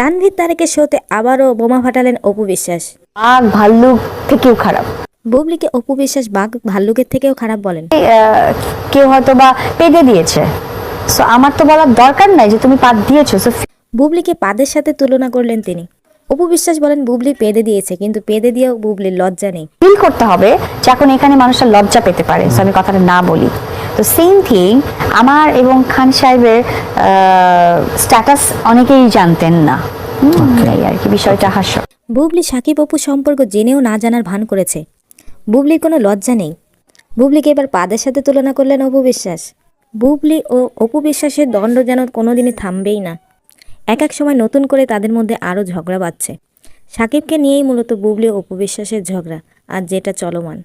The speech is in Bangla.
তানভীর তারেকের শোতে আবারও বোমা ফাটালেন অপু বিশ্বাস। বাঘ ভাল্লুক থেকেও খারাপ। বুবলিকে অপু বিশ্বাস বাঘ ভাল্লুকের থেকেও খারাপ বলেন। কেউ হয়তো বা পেদে দিয়েছে। সো আমার তো বলার দরকার নাই যে তুমি পাত দিয়েছ সো বুবলিকে পাদের সাথে তুলনা করলেন তিনি। অপু বিশ্বাস বলেন বুবলি পেদে দিয়েছে কিন্তু পেদে দিয়েও বুবলির লজ্জা নেই। ফিল করতে হবে যে এখন এখানে মানুষের লজ্জা পেতে পারে। সো আমি কথাটা না বলি। তো সেম থিং আমার এবং খান সাহেবের স্ট্যাটাস অনেকেই জানতেন না। এই আর কি বিষয়টা হাস্য বুবলি সাকিব অপু সম্পর্ক জেনেও না জানার ভান করেছে। বুবলির কোনো লজ্জা নেই। বুবলিকে এবার পাদের সাথে তুলনা করলেন অপু বিশ্বাস। বুবলি ও অপু বিশ্বাসের দণ্ড যেন কোনোদিনই থামবেই না। এক এক সময় নতুন করে তাদের মধ্যে আরও ঝগড়া বাঁধছে। সাকিবকে নিয়েই মূলত বুবলি ও অপু বিশ্বাসের ঝগড়া আর যেটা চলমান।